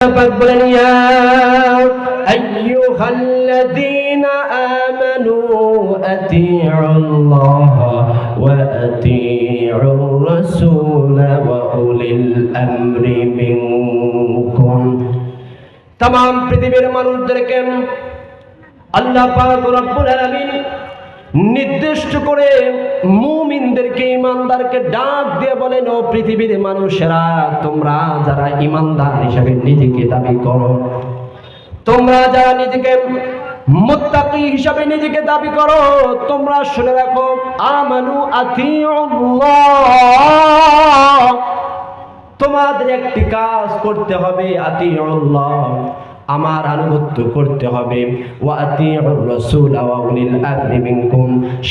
পাক বলেন ইয়া আইয়ুহাল্লাযীনা আমানু আতিউল্লাহ ওয়া আতিউর রাসূল ওয়া উলিল আমরি মিনকুম तमाम পৃথিবীর মানুষদেরকে আল্লাহ পাক রব্বুল আলামিন নির্দিষ্ট করে মুমিনদেরকে ইমানদারকে ডাক দিয়ে বলেন, ও পৃথিবীর মানুষেরা, তোমরা যারা ইমানদার হিসেবে নিজেকে দাবি করো, তোমরা যারা নিজেকে মুত্তাকি হিসাবে নিজেকে দাবি করো, তোমরা শুনে রাখো, আমানু আতিউল্লাহ। তোমাদের একটি কাজ করতে হবে আতিউল্লাহ। আমার আনুগত্য করতে হবে।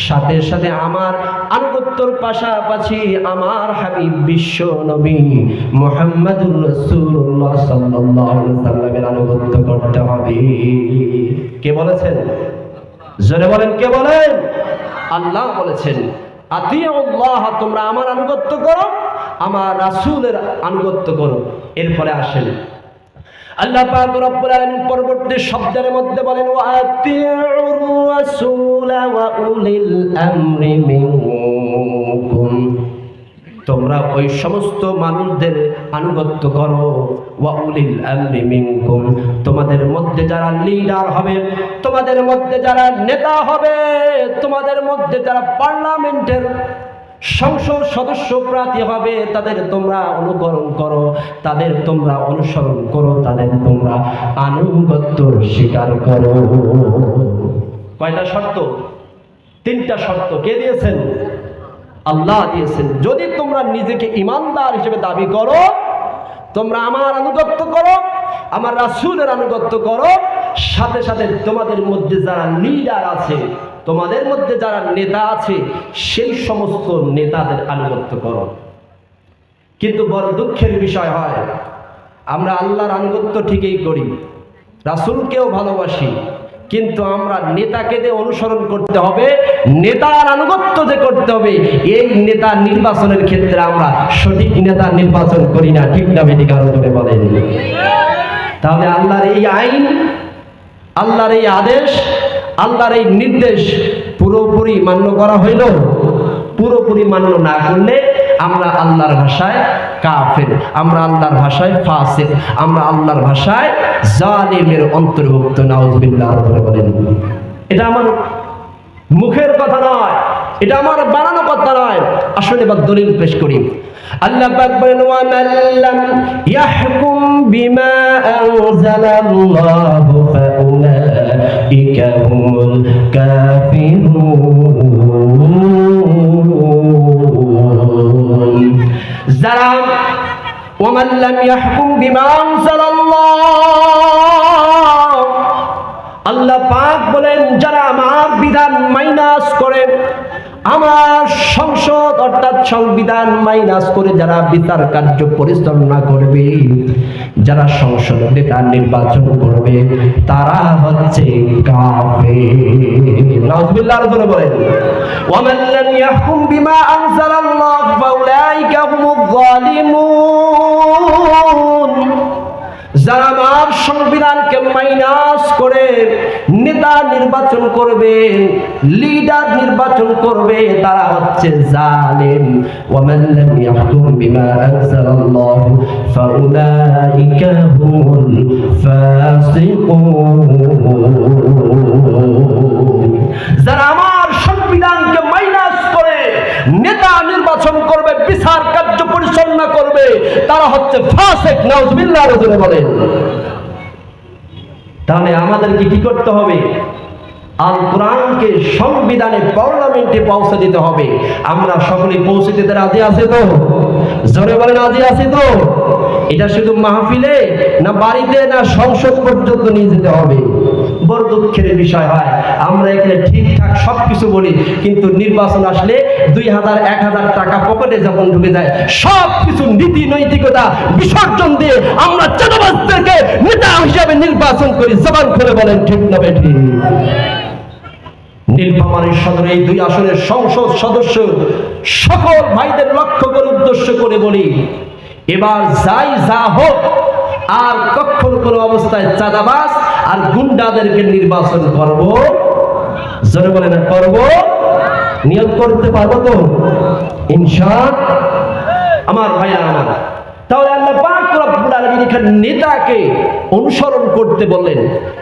সাথে সাথে আমার আনুগত্যর পাশাপাশি আমার হাবিব বিশ্ব নবী মুহাম্মদুর আলাইহি সাল্লামের আনুগত্য করতে হবে। কে বলেছেন? জোরে বলেন, কে বলেন? আল্লাহ বলেছেন তোমরা আমার আনুগত্য করো, আমার রাসূলের আনুগত্য করো। এরপরে আসেন আল্লাহ পাক রব্বুল আলামিন পরবর্তী শব্দের মধ্যে বলেন, ওয়া আতিউর ওয়া উলিল আমরি মিনকুম। তোমরা ওই সমস্ত মানুষদের আনুগত্য করো, ওয়া উলিল আমরি মিনকুম। তোমাদের মধ্যে যারা লিডার হবে, তোমাদের মধ্যে যারা নেতা হবে, তোমাদের মধ্যে যারা পার্লামেন্টের সংসদ সদস্য প্রার্থী হবে, তাদের তোমরা অনুকরণ করো, তাদের তোমরা অনুসরণ করো, তাদের তোমরা আনুগত্য স্বীকার করো। কয়টা শর্ত? তিনটা শর্ত। কে দিয়েছেন? আল্লাহ দিয়েছেন। যদি তোমরা নিজেকে ইমানদার হিসেবে দাবি করো, তোমরা আমার আনুগত্য করো, আমার রাসূলের আনুগত্য করো সাথে সাথে তোমাদের মধ্যে যারা লিডার আছে, তোমাদের মধ্যে যারা নেতা আছে, সেই সমস্ত নেতাদের আনুগত্য করো। কিন্তু বড় দুঃখের বিষয় হয়, আমরা আল্লাহর আনুগত্য ঠিকই করি, রাসূলকেও ভালোবাসি, কিন্তু আমরা নেতাকে যে অনুসরণ করতে হবে, নেতার আনুগত্য যে করতে হবে, এই নেতা নির্বাচনের ক্ষেত্রে আমরা সঠিক নেতা নির্বাচন করি না, ঠিক না বলেন। তাহলে আল্লাহর এই আইন আল্লাহর এই আদেশ, আল্লাহর এই নির্দেশ পুরোপুরি মান্য করা হইল। পুরোপুরি মান্য না করলে আমরা আল্লাহর ভাষায় কাফের, আমরা আল্লাহর ভাষায় ফাসের আমরা আল্লাহর ভাষায় জালিমের অন্তর্ভুক্ত, নাউজুবিল্লাহ বলেন এটা আমার মুখের কথা নয়। এটা আমার বানানো কথা নয় আসলে এবার দলিল পেশ করি। আল্লাহ পাক বলেন, ওয়া মান লাম ইয়াহকুম বিমা আনজালাল্লাহু ফাউলাইকা হুমুল কাফিরুন। যারা, ওয়া মান লাম ইয়াহকুম বিমা আনজালাল্লাহ। আল্লাহ পাক বলেন, যারা আমার বিধান মাইনাস করে আমার সংসদ অর্থাৎ সংবিধান মাইনাস করে যারা বিচার কার্য পরিচালনা করবে, যারা সংসদ নেতা নির্বাচন করবে, তারা হচ্ছে কাফের। যারা আমার সংবিধানকে মাইনাস করে নেতা নির্বাচন করবে, লিডার নির্বাচন করবে, তারা হচ্ছে জালেম। ওয়ামান লাম ইয়াহকুম বিমা আনজালাল্লাহ ফাউলাইকা হুমুল ফাসিকুন। যারা আমার সংবিধানকে মাইনাস করে নেতা নির্বাচন করবে, বিচার কার্য পরিচালনা করবে, তারা হচ্ছে ফাসেক নাউজুবিল্লাহ রাজুলে বলেন। তাহলে আমাদেরকে কি করতে হবে? আল কোরআনকে সংবিধানে পার্লামেন্টে পৌঁছে দিতে হবে। আমরা সকলে পৌঁছে দিতে রাজি আছে তো? জোরে বলেন, রাজি আছে তো? এটা শুধু মাহফিলে না বাড়িতে না সংসদ পর্যন্ত নিয়ে যেতে হবে। বড় দুঃখের বিষয় হয়। আমরা এখানে ঠিকঠাক সব কিছু বলি, কিন্তু নির্বাচন আসলে দুই হাজার, এক হাজার টাকা পকেটে যখন ঢুকে যায় সব কিছু নীতি নৈতিকতা বিসর্জন দিয়ে আমরা চাঁদাবাজদেরকে নেতা হিসাবে নির্বাচন করি। জবান খুলে বলেন, ঠিক না বেঠি নীলফামারীর সদর, এই দুই আসনের সংসদ সদস্য সকল ভাইদের লক্ষ্য করে উদ্দেশ্য করে বলি, এবার যাই যা হোক, আর কখনো কোনো অবস্থায় চাঁদাবাস আর গুন্ডাদেরকে নির্বাচন করব। জোরে বলে না করব? নিয়োগ করতে পারব তো? ইনশা আমার ভাইয়া আমার। তাহলে আল্লাহ পাক রব্বুল আলামিন নেতাকে অনুসরণ করতে বললেন।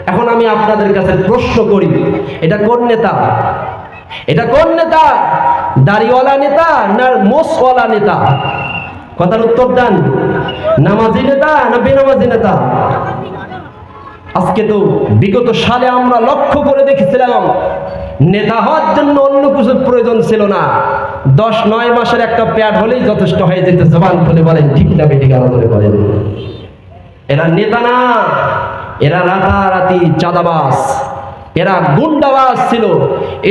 এখন আমি আপনাদের কাছে প্রশ্ন করি, এটা কোন নেতা? এটা কোন নেতা? দাড়িওয়ালা নেতা না মোসওয়ালা নেতা? কথার উত্তর দেন। নামাজি নেতা না বেনামাজি নেতা? আজকে তো বিগত সালে আমরা লক্ষ্য করে দেখেছিলাম, নেতা হওয়ার জন্য অন্য কিছুর প্রয়োজন ছিল না। দশ, নয় মাসের একটা প্যাড হলেই যথেষ্ট হয়ে যেত, জবান খুলে বলেন, ঠিক না বেটি গান করে বলেন। এরা নেতা না, এরা রাতারাতি চাঁদাবাস এরা গুন্ডাবাস ছিল।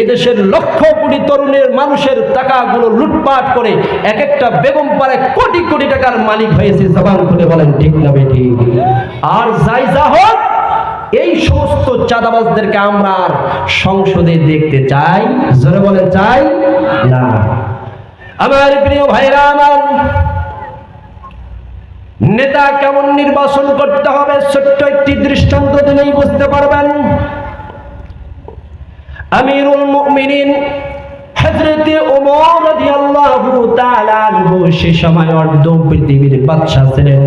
এদেশের লক্ষ কোটি তরুণের মানুষের টাকাগুলো লুটপাট করে এক একটা বেগম পারে কোটি কোটি টাকার মালিক হয়েছে, জবান খুলে বলেন, ঠিক না বেটি আর যাই যা হোক এই সমস্ত চাঁদাবাজদেরকে আমরা সংসদে দেখতে চাই, জোরে বলে চাই না। আমার প্রিয় ভাইরা আমার নেতা কেমন নির্বাচন করতে হবে, ছোট্ট একটি দৃষ্টান্ত দিলেই বুঝতে পারবেন। আমিরুল মুমিনিন হযরতে ওমর রাদিয়াল্লাহু তাআলা সে সময় অর্ধ পৃথিবীর বাদশা ছিলেন।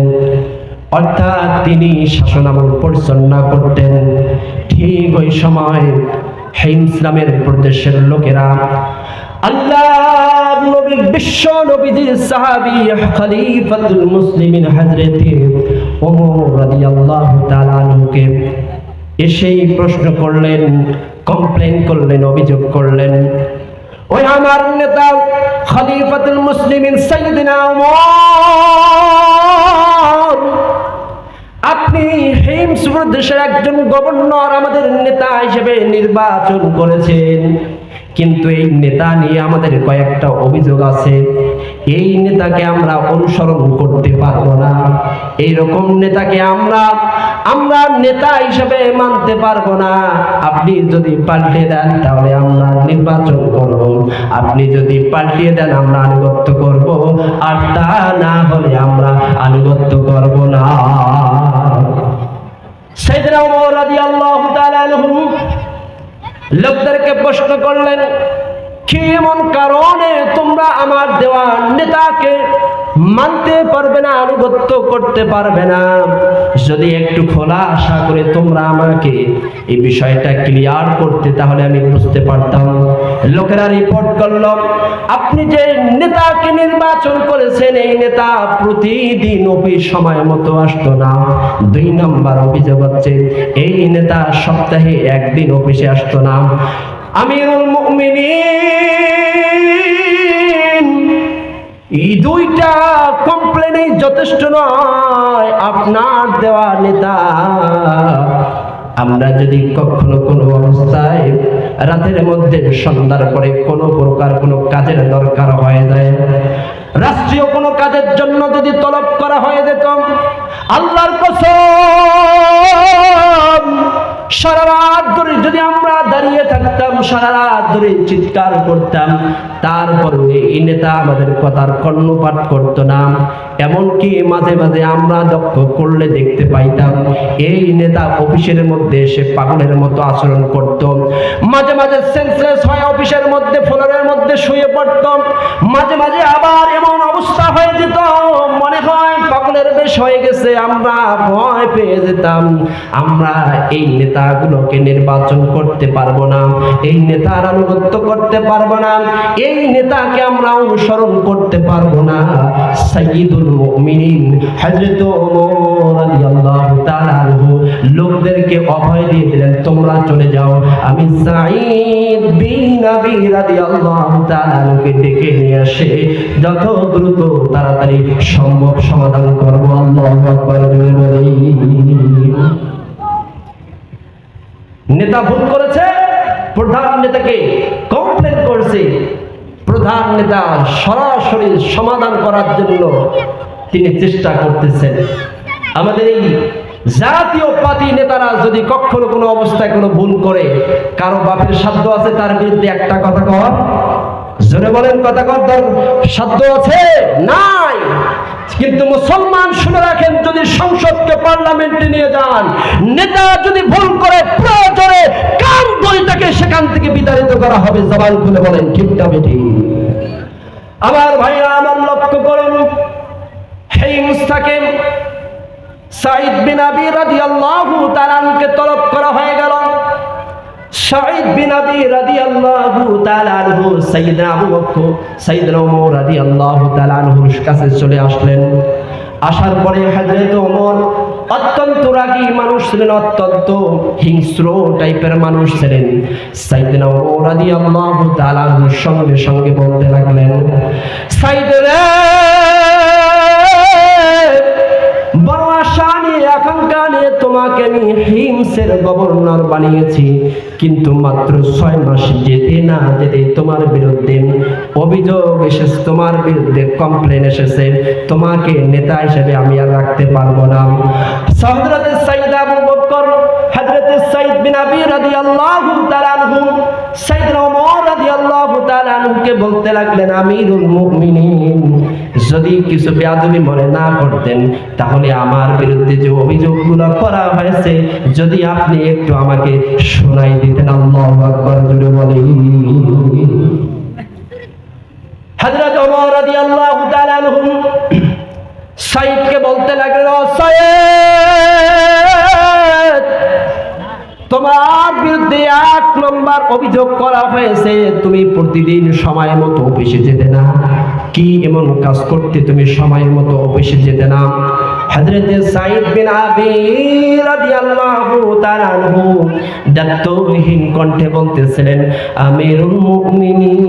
অর্থাৎ তিনি শাসনামল পরিচালনা করতেন। ঠিক ওই সময় হিমস প্রদেশের লোকেরা আল্লাহ নবী, বিশ্ব নবীজির সাহাবী খলিফাতুল মুসলিমিন হযরতে ওমর রাদিয়াল্লাহু তাআলা আনহুকে এসেই প্রশ্ন করলেন কমপ্লেন করলেন, অভিযোগ করলেন, ওই আমার নেতা খলিফাতুল মুসলিমিন সাইয়্যিদিনা ওমর! আপনি হিমস দেশের একজন গভর্নর আমাদের নেতা হিসেবে নির্বাচন করেছেন। কিন্তু এই নেতা নিয়ে আমাদের কয়েকটা অভিযোগ আছে। এই নেতাকে আমরা অনুসরণ করতে পারব না। এই রকম নেতাকে আমরা আমরা নেতা হিসেবে মানতে পারব না। আপনি যদি পাল্টে দেন, তাহলে আমরা নির্বাচন করব। আপনি যদি পাল্টিয়ে দেন, আমরা আনুগত্য করব। আর তা না হলে আমরা আনুগত্য করব না। লোকদেরকে প্রশ্ন করলেন কি এমন কারণে তোমরা আমার দেওয়া নেতাকে মানতে পারবে না, আনুগত্য করতে পারবে না। যদি একটু খোলা আশা করে তোমরা আমাকে এই বিষয়টা ক্লিয়ার করতে, তাহলে আমি বুঝতে পারতাম। লোকেরা রিপোর্ট করল, আপনি যে নেতাকে নির্বাচন করেছেন, এই নেতা প্রতিদিন অফিস সময় মতো আসতো না। দুই নম্বর অভিযোগ হচ্ছে, এই নেতা সপ্তাহে একদিন অফিসে আসতো না। আমিরুল মুমিনিন এই দুইটা কমপ্লেনই যথেষ্ট নয়, আপনার দেওয়া নেতা আমরা যদি কখনো কোনো অবস্থায় রাতের মধ্যে, সন্ধ্যার পরে কোনো প্রকার কোনো কাজের দরকার হয়ে যায়, রাষ্ট্রীয় কোনো কাজের জন্য যদি তলব করা হয়ে যেত, আল্লাহর কসম সারা রাত ধরে যদি আমরা দাঁড়িয়ে থাকতাম, সারা রাত ধরে চিৎকার করতাম এই নেতা আমাদের কথার কর্ণপাত করতো না। এমনকি মাঝে মাঝে আমরা করলে দেখতে পাইতাম, এই নেতা অফিসের মধ্যে এসে পাগলের মতো আচরণ করত। মাঝে মাঝে সেন্সলেস হয় অফিসের মধ্যে, ফ্লোরের মধ্যে শুয়ে পড়ত। মাঝে মাঝে আবার বেশ হয়ে গেছে, আমরা ভয় পেয়ে যেতাম। আমরা এই নেতাগুলোকে নির্বাচন করতে পারব না, এই নেতার আনুগত্য করতে পারব না, এই নেতাকে আমরা অনুসরণ করতে পারব না। সাইয়্যিদুল মুমিনিন, হযরত লোকদেরকে অভয় দিয়ে দিলেন, তোমরা চলে যাও। আমি সাঈদ বিন আবি ডেকে নিয়ে আসে। যত দ্রুত তাড়াতাড়ি সম্ভব সমাধান করব। নেতা ভুল করেছে, প্রধান নেতাকে কমপ্লেন করছে। প্রধান নেতা সরাসরি সমাধান করার জন্য তিনি চেষ্টা করতেছেন। আমাদের এই জাতীয় পাতি নেতারা যদি কখনো কোনো অবস্থায় কোনো ভুল করে, কারও বাপের সাধ্য আছে, তার বিরুদ্ধে একটা কথা কর। জোরে বলেন, কথা কর সাধ্য আছে? নাই! কিন্তু মুসলমান শুনে রাখেন, যদি সংসদকে পার্লামেন্টে নিয়ে যান, নেতা যদি ভুল করে প্রয়োজনে কান দড়িটাকে সেখান থেকে বিতাড়িত করা হবে, জবান খুলে বলেন, ঠিক না বেটি। আমার ভাইরা, আমার লক্ষ্য করুন। হেই মুস্তাকিম সাইদ বিন আবি রাদিয়াল্লাহু তাআলাকে তলব করা হয়ে গেল। বিন আবি সাইয়েদনা আবু বকর সাইয়েদনা ওমর কাছে চলে আসলেন। আসার পরে হযরত ওমর অত্যন্ত রাগী মানুষ ছিলেন, অত্যন্ত হিংস্র টাইপের মানুষ ছিলেন। সাইয়েদনা ওমর রাদিয়াল্লাহু তাআলা আনহুর সঙ্গে সঙ্গে বলতে লাগলেন হিমসের গভর্নর বানিয়েছি, কিন্তু মাত্র ছয় মাস যেতে না যেতে তোমার বিরুদ্ধে অভিযোগ এসেছে, তোমার বিরুদ্ধে কমপ্লেন এসেছে। তোমাকে নেতা হিসেবে আমি আর রাখতে পারব না। সহদরতের সাইদ আবু সাইদ বিন আবি বলতে লাগলেন, আমিরুল মুমিনিন, যদি কিছু বেয়াদবি মনে না করতেন, তাহলে আমার বিরুদ্ধে যে অভিযোগগুলো করা হয়েছে, যদি আপনি একটু আমাকে শোনাই দিতেন, আল্লাহু আকবার জুড়ে বলি হযরত ওমর রাদিয়াল্লাহু তাআলা আনহু সাইদকে বলতে লাগলেন, ও সাইদ তোমার বিরুদ্ধে এক নম্বর অভিযোগ করা হয়েছে, তুমি প্রতিদিন সময় মতো অফিসে যেতে না। কি এমন কাজ করতে তুমি সময়ের মতো অফিসে যেতে না? হযরতে সাইদ বিন আবি রাদিয়াল্লাহু তাআলা আনহু দায়িত্বহীন কণ্ঠে বলতেছিলেন, আমিরুল মুমিনিন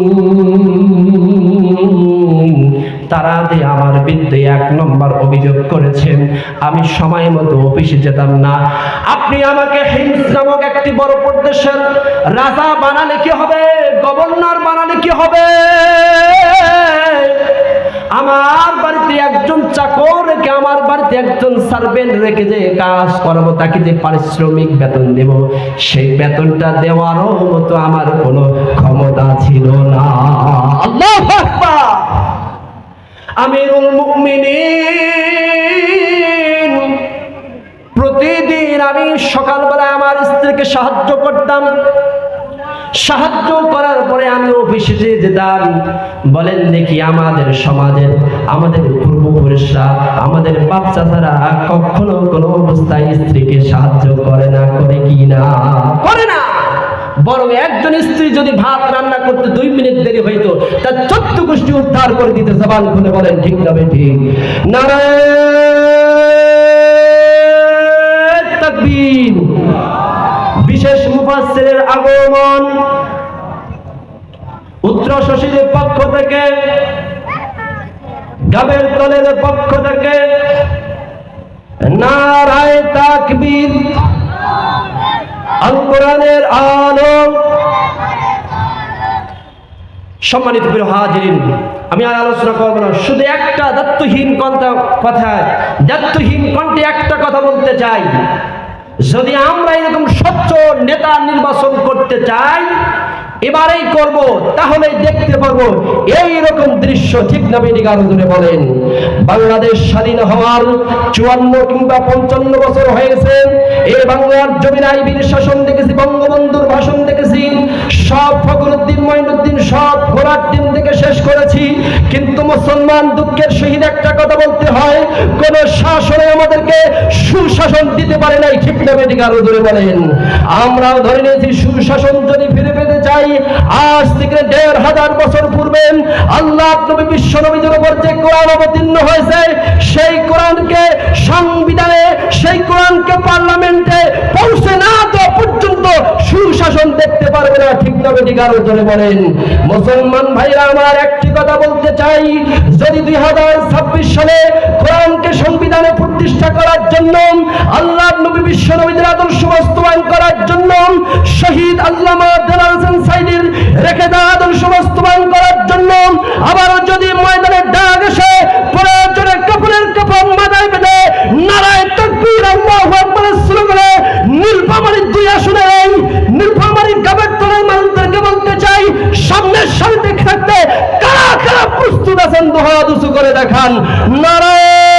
তারা যে আমার বিরুদ্ধে এক নম্বর অভিযোগ করেছেন, আমি সময় মতো অফিসে যেতাম না। আপনি আমাকে হিমস নামক একটি বড় প্রদেশের রাজা বানালে কি হবে? গভর্নর বানালে কি হবে? আমার বাড়িতে একজন চাকর রেখে, আমার বাড়িতে একজন সার্ভেন্ট রেখে যে কাজ করব, তাকে যে পারিশ্রমিক বেতন দেব, সেই বেতনটা দেওয়ারও মতো আমার কোনো ক্ষমতা ছিল না। আল্লাহু আমিরুল মুমিনিন। প্রতিদিন আমি সকালবেলা আমার স্ত্রীকে সাহায্য করতাম। সাহায্য করার পরে আমি অফিসে যেয়ে যেতাম। বলেন দেখি আমাদের সমাজের, আমাদের পূর্বপুরুষরা, আমাদের বাপ চাচারা কখনো কোনো অবস্থায় স্ত্রীকে সাহায্য করে না, করে কি না? করে না। বরং একজন স্ত্রী যদি ভাত রান্না করতে দুই মিনিট দেরি হইতো তার চোদ্দ গোষ্ঠী উদ্ধার করে দিতে জবান খুলে বলেন, ঠিক না ঠিক। নারায়ণ বিশেষ মুফাসসিরের আগমন উত্তর শশীদের পক্ষ থেকে, গাবের তলের পক্ষ থেকে। নারায় তাকবীর। আল আলো। সম্মানিত প্রিয় হাজিরিন, আমি আর আলোচনা করব না, শুধু একটা দত্তহীন কথা কথা দত্তহীন কণ্ঠে একটা কথা বলতে চাই। যদি আমরা এরকম স্বচ্ছ নেতা নির্বাচন করতে চাই এবারেই করব তাহলে দেখতে পারব। এই রকম দৃশ্য ঠিক না আরও জোরে বলেন, বাংলাদেশ স্বাধীন হওয়ার চুয়ান্ন কিংবা পঞ্চান্ন বছর হয়ে গেছে এই বাংলার জমির আইবির শাসন দেখেছি, বঙ্গবন্ধুর ভাষণ দেখেছি, সব ফখরুদ্দিন, মঈনুদ্দিন, সব ঘোরার দিন থেকে শেষ করেছি। কিন্তু মুসলমান দুঃখের সহিত একটা কথা বলতে হয়, কোন শাসনে আমাদেরকে সুশাসন দিতে পারে নাই, ঠিক না আরও জোরে বলেন। আমরাও ধরে নিয়েছি, সুশাসন যদি ফিরে পেতে চাই আজ থেকে দেড় হাজার বছর পূর্বে আল্লাহ নবী বিশ্ব নবীদের উপর যে কোরআন অবতীর্ণ হয়েছে, সেই কোরআনকে সংবিধানে, সেই কোরআনকে পার্লামেন্টে পৌঁছে না দেওয়া পর্যন্ত সুশাসন দেখতে পারবে না। ঠিক না জোরে বলেন। মুসলমান ভাইরা, আমার একটি কথা বলতে চাই। যদি দুই হাজার ছাব্বিশ সালে কোরআনকে সংবিধানে প্রতিষ্ঠা করার জন্য, আল্লাহ নবী বিশ্ব নবীদের আদর্শ বাস্তবায়ন করার জন্য শহীদ আল্লামা দেলাল হোসেন সাইদির রেখে দেওয়া আদর্শ বাস্তবায়ন করার জন্য। আবারও যদি ময়দানে ডাক এসে প্রয়োজনে কাপড়ের কাপড় মাথায় বেঁধে নারায় তকবীর, আল্লাহু আকবারের স্লোগানে নীলফামারীর দুই আসনে নীলফামারীর গাবের তলের মানুষদেরকে বলতে চাই, সামনের সারিতে থাকতে কারা কারা প্রস্তুত আছেন দোহা দুসু করে দেখান। নারায়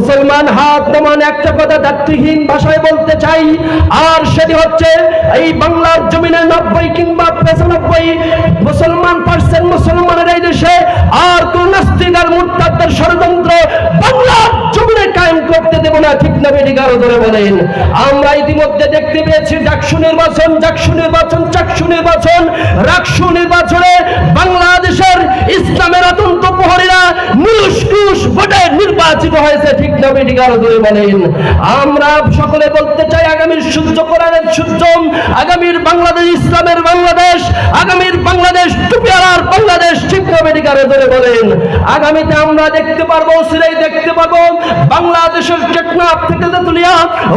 মুসলমান হাত নামান একটা কথা দায়িত্বহীন ভাষায় বলতে চাই, আর সেটি হচ্ছে এই বাংলার জমিনে নব্বই কিংবা পঁচানব্বই মুসলমান পার্সেন্ট মুসলমানের এই দেশে আর কোন নাস্তিক আর মুরতাদের ষড়যন্ত্র বাংলার জমিনে কায়েম করতে দেব না, ঠিক না কারও ধরে বলেন। আমরা ইতিমধ্যে দেখতে পেয়েছি ডাকসু নির্বাচন ডাকসু নির্বাচন, চাকসু নির্বাচন, রাকসু নির্বাচনে বাংলাদেশের নির্বাচিত হয়েছে, ঠিক না বেটি কারও ধরে বলেন। আমরা সকলে বলতে চাই, আগামীর সূর্য কোরআনের সূর্য আগামীর বাংলাদেশ, ইসলামের বাংলাদেশ, আগামীর বাংলাদেশ, টুপিয়ালার বাংলাদেশ, ঠিক না বেটি কারও ধরে বলেন। আগামীতে আমরা দেখতে পারব, সিরাই দেখতে পারব, বাংলাদেশের টেকনাফ থেকে তেতুলিয়া,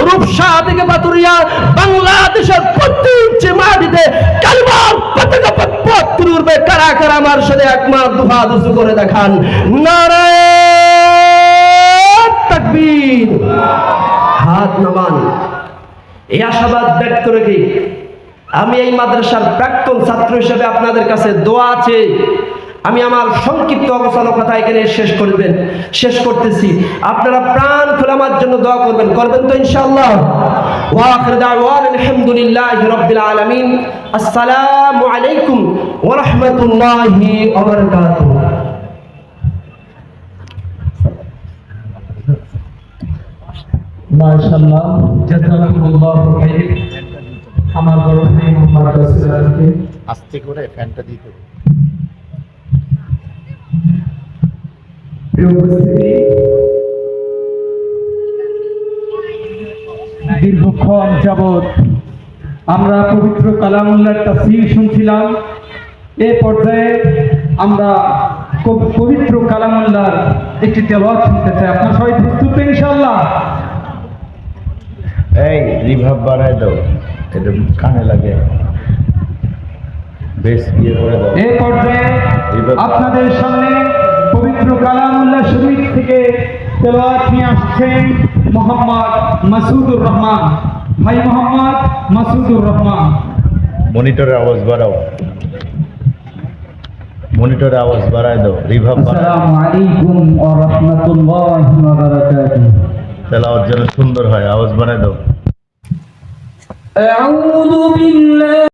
রূপসা থেকে পাতুরিয়া বাংলাদেশের প্রতি ইঞ্চি মাটিতে কালবার পতাকা পথ উঠবে কারা কারা আমার সাথে একমার দুহা দুসু করে দেখান। নারায়ণ! তাকবীর হাত নামান। এই আশাবাদ ব্যক্ত রেখে আমি এই মাদ্রাসার প্রাক্তন ছাত্র হিসেবে আপনাদের কাছে দোয়া আছে। আমি আমার সংক্ষিপ্ত অবস্থান কথা এখানে শেষ করবেন, শেষ করতেছি। আপনারা প্রাণ খুলে আমার জন্য দোয়া করবেন। করবেন তো ইনশাআল্লাহ। ওয়াখির দাওয়ান আলহামদুলিল্লাহি রাব্বিল আলামিন। আসসালামু আলাইকুম ওয়া রাহমাতুল্লাহি ওয়া বারাকাতুহু। মাশাআল্লাহ জাযাকাল্লাহু খাইর। আমার বড় ভাই মোহাম্মদ রাসূল আস্তে করে ফ্যানটা দিতে প্রিয় উপস্থিতি দীর্ঘক্ষণ যাবৎ আমরা পবিত্র কালামুল্লার তাফসীর শুনছিলাম। এ পর্যায়ে আমরা পবিত্র কালামুল্লার একটি তেলাওয়াত শুনতে চাই। আপনার সবাই প্রস্তুত ইনশাআল্লাহ? এই রিভাব বাড়ায় দাও। এটা কানে লাগে। বেশ ইয়ে করে দাও। এ পর্যায়ে আপনাদের সামনে পবিত্র কালামুল্লাহ শরীফ থেকে তেলাওয়াত নিয়ে আসছেন মোহাম্মদ মাসুদুর রহমান। ভাই মোহাম্মদ মাসুদুর রহমান। মনিটরের আওয়াজ বাড়াও। মনিটরের আওয়াজ বাড়ায় দাও। রিভাব আসসালামু আলাইকুম ওয়া রাহমাতুল্লাহি ওয়া বারাকাতুহু। তেলাওয়াত যেন সুন্দর হয় আওয়াজ বাড়ায় দাও أعوذ بالله